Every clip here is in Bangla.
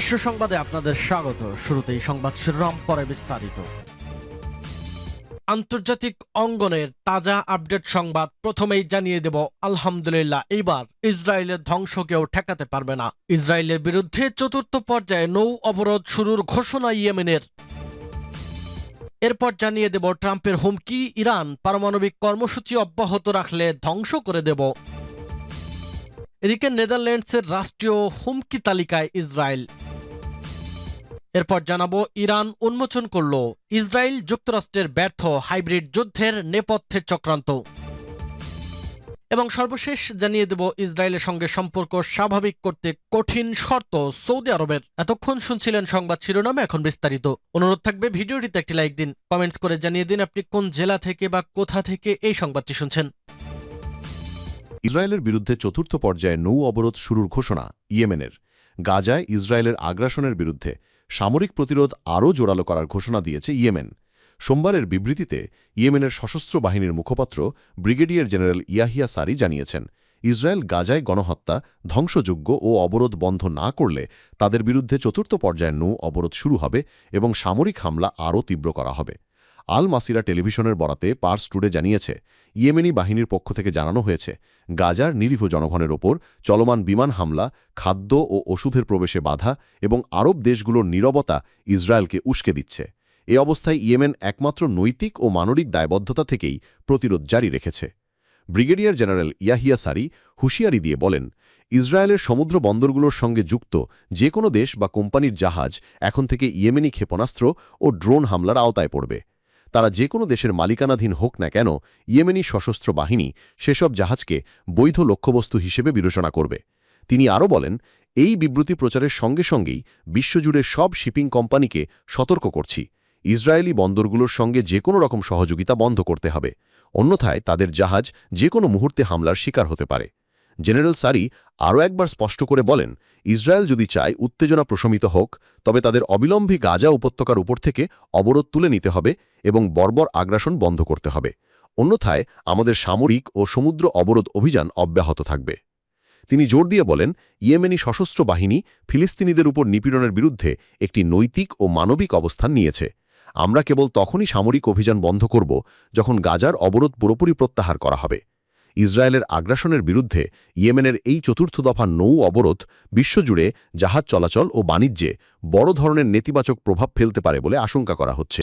বিশ্ব সংবাদে আপনাদের স্বাগত। শুরুতেই সংবাদ শিরোনাম, পরে বিস্তারিত। আন্তর্জাতিক অঙ্গনের তাজা আপডেট সংবাদ প্রথমেই জানিয়ে দেব, আলহামদুলিল্লাহ, এইবার ইসরায়েলের ধ্বংস কেউ ঠেকাতে পারবে না। ইসরায়েলের বিরুদ্ধে চতুর্থ পর্যায়ে নৌ অবরোধ শুরুর ঘোষণা ইয়েমেনের। এরপর জানিয়ে দেব, ট্রাম্পের হুমকি ইরান পারমাণবিক কর্মসূচি অব্যাহত রাখলে ধ্বংস করে দেব। এদিকে নেদারল্যান্ডসের রাষ্ট্রীয় হুমকি তালিকায় ইসরায়েল। এরপর জানাব, ইরান উন্মোচন করল। ইসরায়েল যুক্তরাষ্ট্রের ব্যর্থ হাইব্রিড যুদ্ধের নেপথ্যের চক্রান্ত। এবং সর্বশেষ জানিয়ে দেব, ইসরায়েলের সঙ্গে সম্পর্ক স্বাভাবিক করতে কঠিন শর্ত সৌদি আরবের। এতক্ষণ শুনছিলেন সংবাদ শিরোনামে, এখন বিস্তারিত। অনুরোধ থাকবে, ভিডিওটিতে একটি লাইক দিন, কমেন্টস করে জানিয়ে দিন আপনি কোন জেলা থেকে বা কোথা থেকে এই সংবাদটি শুনছেন। ইসরায়েলের বিরুদ্ধে চতুর্থ পর্যায়ে নৌ অবরোধ শুরুর ঘোষণা ইয়েমেনের। গাজায় ইসরায়েলের আগ্রাসনের বিরুদ্ধে সামরিক প্রতিরোধ আরও জোরালো করার ঘোষণা দিয়েছে ইয়েমেন। সোমবারের বিবৃতিতে ইয়েমেনের সশস্ত্র বাহিনীর মুখপাত্র ব্রিগেডিয়ার জেনারেল ইয়াহিয়া সারি জানিয়েছেন, ইসরায়েল গাজায় গণহত্যা ধ্বংসযোগ্য ও অবরোধ বন্ধ না করলে তাদের বিরুদ্ধে চতুর্থ পর্যায়ে নৌ অবরোধ শুরু হবে এবং সামরিক হামলা আরও তীব্র করা হবে। আল মাসিরা টেলিভিশনের বরাতে পার্স টুডে জানিয়েছে, ইয়েমেনি বাহিনীর পক্ষ থেকে জানানো হয়েছে, গাজার নিরীহ জনগণের ওপর চলমান বিমান হামলা, খাদ্য ও ওষুধের প্রবেশে বাধা এবং আরব দেশগুলোর নীরবতা ইসরায়েলকে উস্কে দিচ্ছে। এ অবস্থায় ইয়েমেন একমাত্র নৈতিক ও মানবিক দায়বদ্ধতা থেকেই প্রতিরোধ জারি রেখেছে। ব্রিগেডিয়ার জেনারেল ইয়াহিয়া সারি হুঁশিয়ারি দিয়ে বলেন, ইসরায়েলের সমুদ্র বন্দরগুলোর সঙ্গে যুক্ত যে কোনো দেশ বা কোম্পানির জাহাজ এখন থেকে ইয়েমেনি ক্ষেপণাস্ত্র ও ড্রোন হামলার আওতায় পড়বে। তারা যে কোনো দেশের মালিকানাধীন হোক না কেন ইয়েমেনি সশস্ত্র বাহিনী সেসব জাহাজকে বৈধ লক্ষ্যবস্তু হিসেবে বিবেচনা করবে। তিনি আরও বলেন, এই বিবৃতি প্রচারের সঙ্গে সঙ্গেই বিশ্বজুড়ে সব শিপিং কোম্পানিকে সতর্ক করছি। ইসরায়েলি বন্দরগুলোর সঙ্গে যে কোনো রকম সহযোগিতা বন্ধ করতে হবে। অন্যথায় তাদের জাহাজ যে কোনো মুহূর্তে হামলার শিকার হতে পারে। জেনারেল সারি আরও একবার স্পষ্ট করে বলেন, ইসরায়েল যদি চায় উত্তেজনা প্রশমিত হোক, তবে তাদের অবিলম্বে গাজা উপত্যকার উপর থেকে অবরোধ তুলে নিতে হবে এবং বর্বর আগ্রাসন বন্ধ করতে হবে। অন্যথায় আমাদের সামরিক ও সমুদ্র অবরোধ অভিযান অব্যাহত থাকবে। তিনি জোর দিয়ে বলেন, ইয়েমেনি সশস্ত্র বাহিনী ফিলিস্তিনিদের উপর নিপীড়নের বিরুদ্ধে একটি নৈতিক ও মানবিক অবস্থান নিয়েছে। আমরা কেবল তখনই সামরিক অভিযান বন্ধ করব যখন গাজার অবরোধ পুরোপুরি প্রত্যাহার করা হবে। ইসরায়েলের আগ্রাসনের বিরুদ্ধে ইয়েমেনের এই চতুর্থ দফা নৌ অবরোধ বিশ্বজুড়ে জাহাজ চলাচল ও বাণিজ্যে বড় ধরনের নেতিবাচক প্রভাব ফেলতে পারে বলে আশঙ্কা করা হচ্ছে।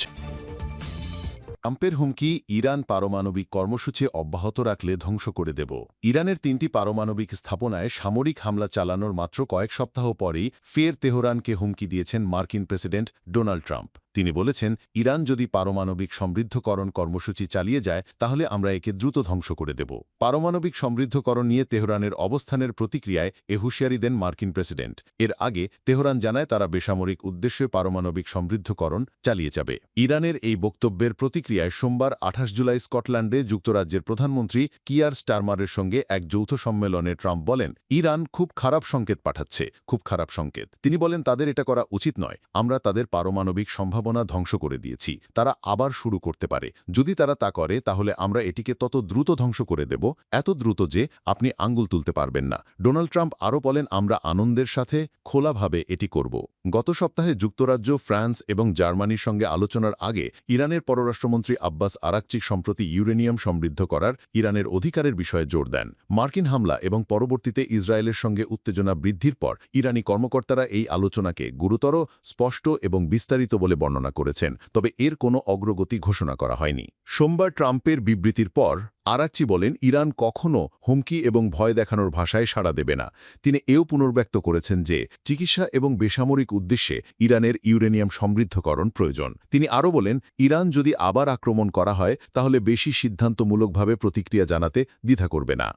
ট্রাম্পের হুমকি ইরান পারমাণবিক কর্মসূচি অব্যাহত রাখলে ধ্বংস করে দেব। ইরানের তিনটি পারমাণবিক স্থাপনায় সামরিক হামলা চালানোর মাত্র কয়েক সপ্তাহ পরেই ফের তেহরানকে হুমকি দিয়েছেন মার্কিন প্রেসিডেন্ট ডোনাল্ড ট্রাম্প। তিনি বলেছেন, ইরান যদি পারমাণবিক সমৃদ্ধকরণ কর্মসূচি চালিয়ে যায়, তাহলে আমরা একে দ্রুত ধ্বংস করে দেব। পারমাণবিক সমৃদ্ধকরণ নিয়ে তেহরানের অবস্থানের প্রতিক্রিয়ায় এ হুঁশিয়ারি দেন মার্কিন প্রেসিডেন্ট। এর আগে তেহরান জানায় তারা বেসামরিক উদ্দেশ্যে পারমাণবিক সমৃদ্ধকরণ চালিয়ে যাবে। ইরানের এই বক্তব্যের প্রতিক্রিয়ায় সোমবার আঠাশ জুলাই স্কটল্যান্ডে যুক্তরাজ্যের প্রধানমন্ত্রী কিয়ার স্টারমারের সঙ্গে এক যৌথ সম্মেলনে ট্রাম্প বলেন, ইরান খুব খারাপ সংকেত পাঠাচ্ছে, খুব খারাপ সংকেত। তিনি বলেন, তাদের এটা করা উচিত নয়। আমরা তাদের পারমাণবিক সম্ভাবনা ধ্বংস করে দিয়েছি, তারা আবার শুরু করতে পারে। যদি তারা তা করে, তাহলে আমরা এটিকে তত দ্রুত ধ্বংস করে দেব, এত দ্রুত যে আপনি আঙ্গুল তুলতে পারবেন না। ডোনাল্ড ট্রাম্প আরও বলেন, আমরা আনন্দের সাথে খোলাভাবে এটি করব। গত সপ্তাহে যুক্তরাজ্য, ফ্রান্স এবং জার্মানির সঙ্গে আলোচনার আগে ইরানের পররাষ্ট্রমন্ত্রী আব্বাস আরাকচিক সম্প্রতি ইউরেনিয়াম সমৃদ্ধ করার ইরানের অধিকারের বিষয়ে জোর দেন। মার্কিন হামলা এবং পরবর্তীতে ইসরায়েলের সঙ্গে উত্তেজনা বৃদ্ধির পর ইরানি কর্মকর্তারা এই আলোচনাকে গুরুতর, স্পষ্ট এবং বিস্তারিত বলে বর্ণনা করেছেন, তবে এর কোনো অগ্রগতি ঘোষণা করা হয়নি। সোমবার ট্রাম্পের বিবৃতির পর আরাকচি বলেন, ইরান কখনও হুমকি এবং ভয় দেখানোর ভাষায় সাড়া দেবে না। তিনি এও পুনর্ব্যক্ত করেছেন যে, চিকিৎসা এবং বেসামরিক উদ্দেশ্যে ইরানের ইউরেনিয়াম সমৃদ্ধকরণ প্রয়োজন। তিনি আরও বলেন, ইরান যদি আবার আক্রমণ করা হয়, তাহলে বেশি সিদ্ধান্তমূলকভাবে প্রতিক্রিয়া জানাতে দ্বিধা করবে না।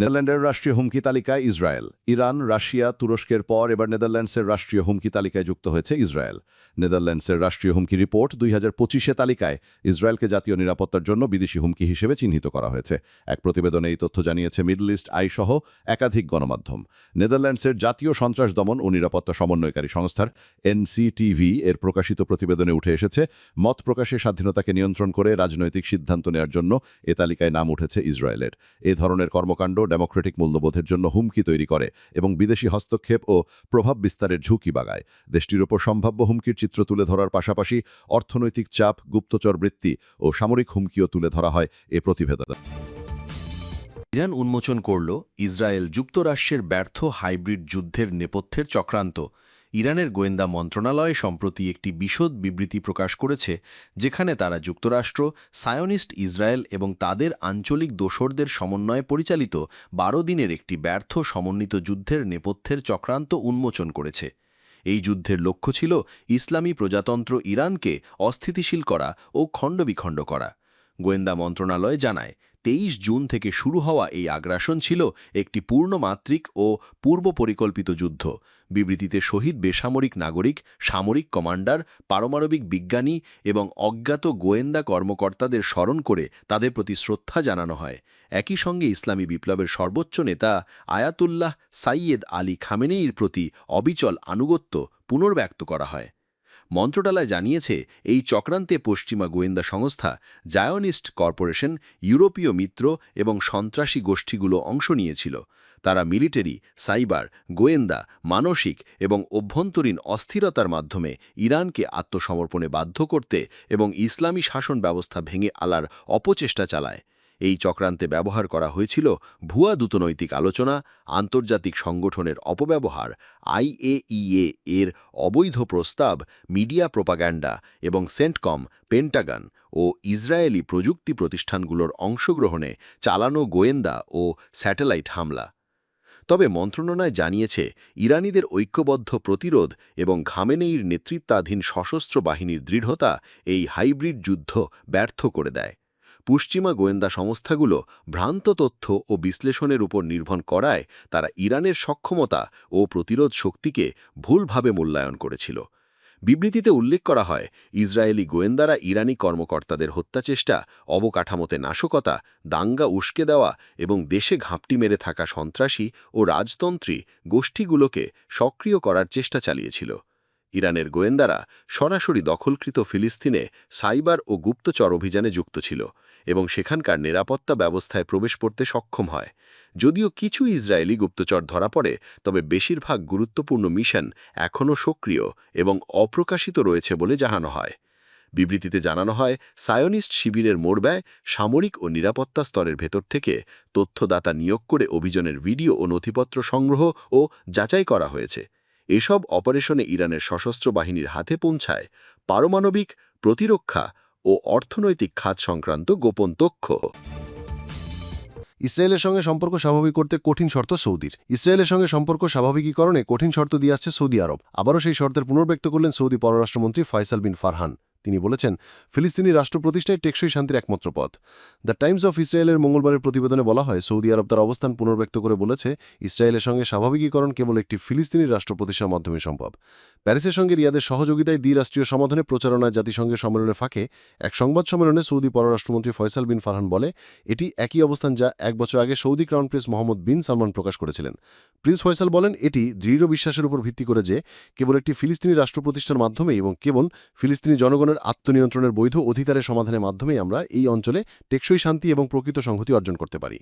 নেদারল্যান্ডের রাষ্ট্রীয় হুমকি তালিকায় ইসরায়েল। ইরান, রাশিয়া, তুরস্কের পর এবার নেদারল্যান্ডসের রাষ্ট্রীয় হুমকি তালিকায় যুক্ত হয়েছে ইসরায়েল। নেদারল্যান্ডসের রাষ্ট্রীয় হুমকি রিপোর্ট দুই হাজার তালিকায় ইসরায়েলকে জাতীয় নিরাপত্তার জন্য বিদেশি হুমকি হিসেবে চিহ্নিত করা হয়েছে। এক প্রতিবেদনে এই তথ্য জানিয়েছে মিডল ইস্ট আই সহ একাধিক গণমাধ্যম। নেদারল্যান্ডসের জাতীয় সন্ত্রাস দমন ও নিরাপত্তা সমন্বয়কারী সংস্থার এনসিটিভি এর প্রকাশিত প্রতিবেদনে উঠে এসেছে, মত প্রকাশের স্বাধীনতাকে নিয়ন্ত্রণ করে রাজনৈতিক সিদ্ধান্ত নেওয়ার জন্য এ তালিকায় নাম উঠেছে ইসরায়েলের। এ ধরনের কর্মকাণ্ড ডেমোক্রেটিক মূল্যবোধের জন্য হুমকি তৈরি করে এবং বিদেশি হস্তক্ষেপ ও প্রভাব বিস্তারের ঝুঁকি বাগায়। দেশটির ওপর সম্ভাব্য হুমকির চিত্র তুলে ধরার পাশাপাশি অর্থনৈতিক চাপ, গুপ্তচর বৃত্তি ও সামরিক হুমকিও তুলে ধরা হয় এ প্রতিবেদন। ইরান উন্মোচন করল ইসরায়েল যুক্তরাষ্ট্রের ব্যর্থ হাইব্রিড যুদ্ধের নেপথ্যের চক্রান্ত। ইরানের গোয়েন্দা মন্ত্রণালয় সম্প্রতি একটি বিশদ বিবৃতি প্রকাশ করেছে, যেখানে তারা যুক্তরাষ্ট্র, সায়োনিস্ট ইসরায়েল এবং তাদের আঞ্চলিক দোসরদের সমন্বয়ে পরিচালিত বারো দিনের একটি ব্যর্থ সমন্বিত যুদ্ধের নেপথ্যের চক্রান্ত উন্মোচন করেছে। এই যুদ্ধের লক্ষ্য ছিল ইসলামী প্রজাতন্ত্র ইরানকে অস্থিতিশীল করা ও খণ্ডবিখণ্ড করা। গোয়েন্দা মন্ত্রণালয় জানায়, তেইশ জুন থেকে শুরু হওয়া এই আগ্রাসন ছিল একটি পূর্ণমাত্রিক ও পূর্ব পরিকল্পিত যুদ্ধ বিবৃতিতে শহীদ বেসামরিক নাগরিক, সামরিক কমান্ডার, পারমাণবিক বিজ্ঞানী এবং অজ্ঞাত গোয়েন্দা কর্মকর্তাদের স্মরণ করে তাদের প্রতি শ্রদ্ধা জানানো হয়। একই সঙ্গে ইসলামী বিপ্লবের সর্বোচ্চ নেতা আয়াতুল্লাহ সাইয়েদ আলী খামেনেইর প্রতি অবিচল আনুগত্য পুনর্ব্যক্ত করা হয়। মন্ত্রণালয় জানিয়েছে, এই চক্রান্তে পশ্চিমা গোয়েন্দা সংস্থা, জায়নিস্ট কর্পোরেশন, ইউরোপীয় মিত্র এবং সন্ত্রাসী গোষ্ঠীগুলো অংশ নিয়েছিল। তারা মিলিটারি, সাইবার, গোয়েন্দা, মানসিক এবং অভ্যন্তরীণ অস্থিরতার মাধ্যমে ইরানকে আত্মসমর্পণে বাধ্য করতে এবং ইসলামী শাসন ব্যবস্থা ভেঙে আলার অপচেষ্টা চালায়। এই চক্রান্তে ব্যবহার করা হয়েছিল ভুয়া দূতনৈতিক আলোচনা, আন্তর্জাতিক সংগঠনের অপব্যবহার, আইএইএ এর অবৈধ প্রস্তাব, মিডিয়া প্রোপাগ্যান্ডা এবং সেন্টকম, পেন্টাগন ও ইসরায়েলি প্রযুক্তি প্রতিষ্ঠানগুলোর অংশগ্রহণে চালানো গোয়েন্দা ও স্যাটেলাইট হামলা। তবে মন্ত্রণালয় জানিয়েছে, ইরানিদের ঐক্যবদ্ধ প্রতিরোধ এবং ঘামেনেইর নেতৃত্বাধীন সশস্ত্র বাহিনীর দৃঢ়তা এই হাইব্রিড যুদ্ধ ব্যর্থ করে দেয়। পশ্চিমা গোয়েন্দা সংস্থাগুলো ভ্রান্ত তথ্য ও বিশ্লেষণের উপর নির্ভর করায় তারা ইরানের সক্ষমতা ও প্রতিরোধ শক্তিকে ভুলভাবে মূল্যায়ন করেছিল। বিবৃতিতে উল্লেখ করা হয়, ইসরায়েলি গোয়েন্দারা ইরানি কর্মকর্তাদের হত্যাচেষ্টা অবকাঠামোতে নাশকতা, দাঙ্গা উস্কে দেওয়া এবং দেশে ঘাপটি মেরে থাকা সন্ত্রাসী ও রাজতন্ত্রী গোষ্ঠীগুলোকে সক্রিয় করার চেষ্টা চালিয়েছিল। ইরানের গোয়েন্দারা সরাসরি দখলকৃত ফিলিস্তিনে সাইবার ও গুপ্তচর অভিযানে যুক্ত ছিল। এবং সেখানকার নিরাপত্তা ব্যবস্থায় প্রবেশ করতে সক্ষম হয়। যদিও কিছু ইসরায়েলি গুপ্তচর ধরা পড়ে, তবে বেশিরভাগ গুরুত্বপূর্ণ মিশন এখনও সক্রিয় এবং অপ্রকাশিত রয়েছে বলে জানানো হয়। বিবৃতিতে জানানো হয়, সায়োনিস্ট শিবিরের মোড়ব্যয় সামরিক ও নিরাপত্তা স্তরের ভেতর থেকে তথ্যদাতা নিয়োগ করে অভিযানের ভিডিও ও নথিপত্র সংগ্রহ ও যাচাই করা হয়েছে। এসব অপারেশনে ইরানের সশস্ত্র বাহিনীর হাতে পৌঁছায় পারমাণবিক প্রতিরক্ষা ও অর্থনৈতিক খাত সংক্রান্ত গোপন তথ্য। ইসরায়েলের সঙ্গে সম্পর্ক স্বাভাবিক করতে কঠিন শর্ত সৌদির। ইসরায়েলের সঙ্গে সম্পর্ক স্বাভাবিকীকরণে কঠিন শর্ত দিয়ে আসছে সৌদি আরব। আবারও সেই শর্তের পুনর্ব্যক্ত করলেন সৌদি পররাষ্ট্রমন্ত্রী ফয়সাল বিন ফারহান। তিনি বলেছেন, ফিলিস্তিনি রাষ্ট্র প্রতিষ্ঠায় টেকসই শান্তির একমাত্র পথ। দ্য টাইমস অফ ইসরায়েলের মঙ্গলবারের প্রতিবেদনে বলা হয়, সৌদি আরব তার অবস্থান পুনর্ব্যক্ত করে বলেছে, ইসরায়েলের সঙ্গে স্বাভাবিকীকরণ কেবল একটি ফিলিস্তিনি রাষ্ট্র প্রতিষ্ঠার মাধ্যমে সম্ভব। প্যারিসের সঙ্গে রিয়াদের সহযোগিতায় দ্বিরাষ্ট্রীয় সমাধানে প্রচারণায় জাতিসংঘের সম্মেলনের ফাঁকে এক সংবাদ সম্মেলনে সৌদি পররাষ্ট্রমন্ত্রী ফয়সাল বিন ফারহান বলে, এটি একই অবস্থান যা এক বছর আগে Saudi crown prince Mohammed bin Salman প্রকাশ করেছিলেন। প্রিন্স ফয়সাল বলেন, এটি দৃঢ় বিশ্বাসের উপর ভিত্তি করে যে, কেবল একটি ফিলিস্তিনি রাষ্ট্র প্রতিষ্ঠার মাধ্যমে এবং কেবল ফিলিস্তিনি জনগণের আত্মনিয়ন্ত্রণের বৈধ অধিকারের সমাধানের মাধ্যমেই আমরা এই অঞ্চলে টেকসই শান্তি এবং প্রকৃত সংহতি অর্জন করতে পারি।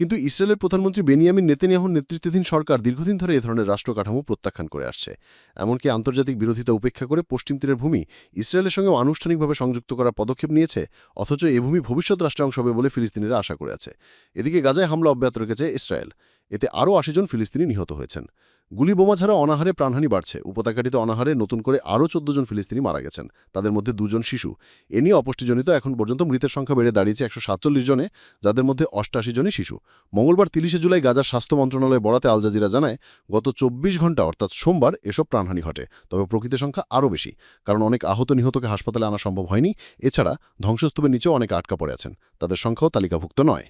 কিন্তু ইসরায়েলের প্রধানমন্ত্রী বেনিয়ামিন নেতেনিয়াহুর নেতৃত্বাধীন সরকার দীর্ঘদিন ধরে এ ধরনের রাষ্ট্র কাঠামো প্রত্যাখ্যান করে আসছে। এমনকি আন্তর্জাতিক বিরোধিতা উপেক্ষা করে পশ্চিম তীরের ভূমি ইসরায়েলের সঙ্গে আনুষ্ঠানিকভাবে সংযুক্ত করার পদক্ষেপ নিয়েছে, অথচ এ ভূমি ভবিষ্যৎ রাষ্ট্রের অংশ হবে বলে ফিলিস্তিনিরা আশা করে আছে। এদিকে গাজায় হামলা অব্যাহত রেখেছে ইসরায়েল। এতে আরও জন ফিলিস্তিনি নিহত হয়েছেন। গুলি বোমা ছাড়া অনাহারে প্রাণহানি বাড়ছে। উপত্যকাটিতে অনাহারে নতুন করে আরও জন ফিলিস্তিনি মারা গেছেন। তাদের মধ্যে দুজন শিশু। এ নিয়ে অপুষ্টিজনিত এখন পর্যন্ত মৃতের সংখ্যা বেড়ে দাঁড়িয়েছে একশো সাতচল্লিশ জনে, যাদের মধ্যে অষ্টাশি জনই শিশু। মঙ্গলবার তিরিশে জুলাই গাজার স্বাস্থ্য মন্ত্রণালয় বরাতে আল জাজিরা জানায়, গত চব্বিশ ঘণ্টা, অর্থাৎ সোমবার, এসব প্রাণহানি ঘটে। তবে প্রকৃত সংখ্যা আরও বেশি, কারণ অনেক আহত নিহতকে হাসপাতালে আনা সম্ভব হয়নি। এছাড়া ধ্বংসস্তূপের নিচেও অনেক আটকা পড়ে আছেন। তাদের সংখ্যাও তালিকাভুক্ত নয়।